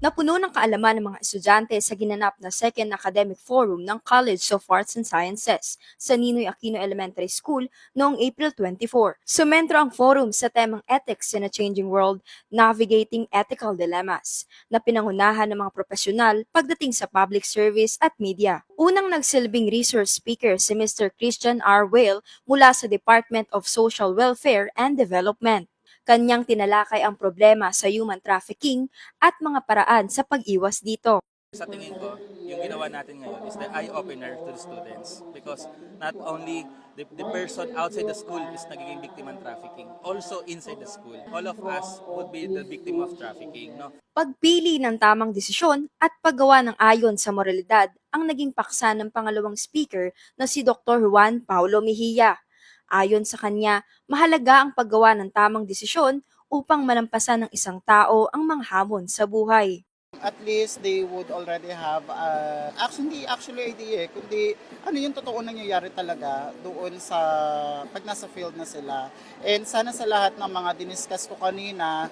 Napuno ng kaalaman ng mga estudyante sa ginanap na Second Academic Forum ng College of Arts and Sciences sa Ninoy Aquino Elementary School noong April 24. Sumentro ang forum sa temang Ethics in a Changing World, Navigating Ethical Dilemmas, na pinangunahan ng mga profesional pagdating sa public service at media. Unang nagsilbing resource speaker si Mr. Christian R. Whale mula sa Department of Social Welfare and Development. Kanyang tinalakay ang problema sa human trafficking at mga paraan sa pag-iwas dito. Sa tingin ko, yung ginawa natin ngayon is the eye-opener to the students because not only the, the person outside the school is nagiging biktima ng trafficking, also inside the school. All of us would be the victim of trafficking. No? Pagpili ng tamang desisyon at paggawa ng ayon sa moralidad ang naging paksa ng pangalawang speaker na si Dr. Juan Paulo Mejia. Ayon sa kanya, mahalaga ang paggawa ng tamang desisyon upang malampasan ng isang tao ang mga hamon sa buhay. at least they would already have uh, actually actually idea eh, kundi ano yung totoo nangyayari talaga doon sa pag nasa field na sila and sana sa lahat ng mga diniscuss ko kanina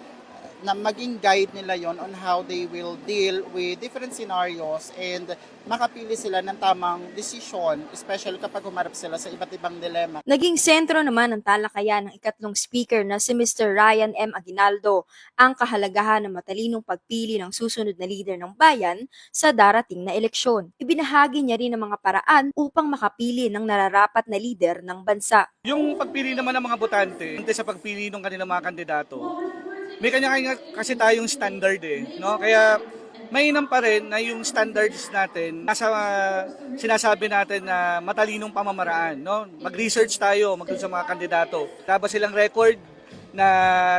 na maging guide nila yon on how they will deal with different scenarios and makapili sila ng tamang decision especially kapag humarap sila sa iba't ibang dilemma Naging sentro naman ng talakayan ng ikatlong speaker na si Mr. Ryan M. Aguinaldo ang kahalagahan ng matalinong pagpili ng susunod na leader ng bayan sa darating na eleksyon. Ibinahagi niya rin ang mga paraan upang makapili ng nararapat na leader ng bansa. Yung pagpili naman ng mga botante, sa pagpili ng kanilang mga kandidato, may kanya-kanya kasi tayong standard eh, no? Kaya mainam pa rin na yung standards natin nasa uh, sinasabi natin na matalinong pamamaraan, no? Mag-research tayo magdun sa mga kandidato. Tapos silang record na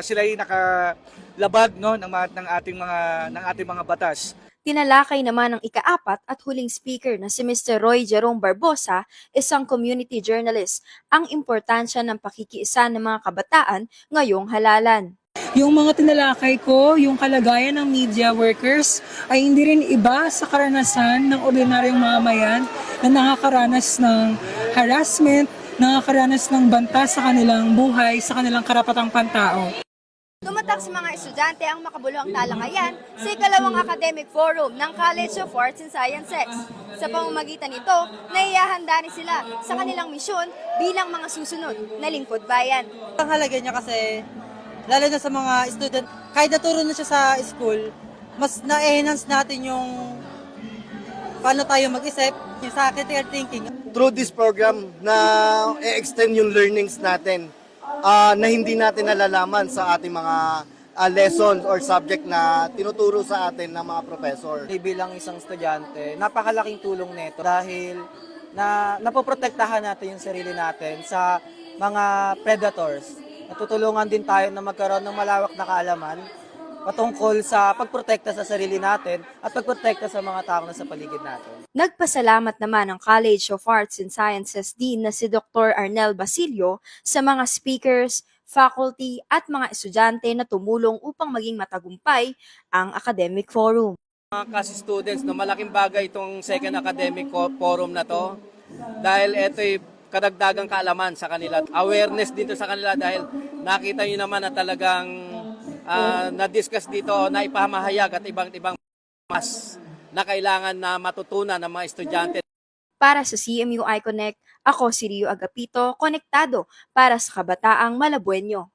sila ay nakalabag no ng, mga- ng ating mga ng ating mga batas. Tinalakay naman ng ikaapat at huling speaker na si Mr. Roy Jerome Barbosa, isang community journalist, ang importansya ng pakikiisa ng mga kabataan ngayong halalan. Yung mga tinalakay ko, yung kalagayan ng media workers ay hindi rin iba sa karanasan ng ordinaryong mamayan na nakakaranas ng harassment, nakakaranas ng banta sa kanilang buhay, sa kanilang karapatang pantao. Tumatak sa mga estudyante ang makabuluhang talakayan sa ikalawang academic forum ng College of Arts and Sciences. Sa pamamagitan nito, naiyahanda rin sila sa kanilang misyon bilang mga susunod na lingkod bayan. Ang halaga niya kasi, lalo na sa mga student, kahit naturo na siya sa school, mas na-enhance natin yung paano tayo mag-isip, yung sa critical thinking. through this program na i-extend yung learnings natin ah, na hindi natin nalalaman sa ating mga ah, lessons or subject na tinuturo sa atin ng mga professor. Bilang isang estudyante, napakalaking tulong nito dahil na napoprotektahan natin yung sarili natin sa mga predators. Natutulungan din tayo na magkaroon ng malawak na kaalaman patungkol sa pagprotekta sa sarili natin at pagprotekta sa mga tao na sa paligid natin. Nagpasalamat naman ang College of Arts and Sciences Dean na si Dr. Arnel Basilio sa mga speakers, faculty at mga estudyante na tumulong upang maging matagumpay ang academic forum. mga kasi students, no, malaking bagay itong second academic forum na to dahil ito'y kadagdagang kaalaman sa kanila. Awareness dito sa kanila dahil nakita nyo naman na talagang ah, na-discuss dito, na ipamahayag at ibang ibang mas na kailangan na matutunan ng mga estudyante Para sa CMU iConnect, ako si Rio Agapito, konektado para sa kabataang Malabuenyo.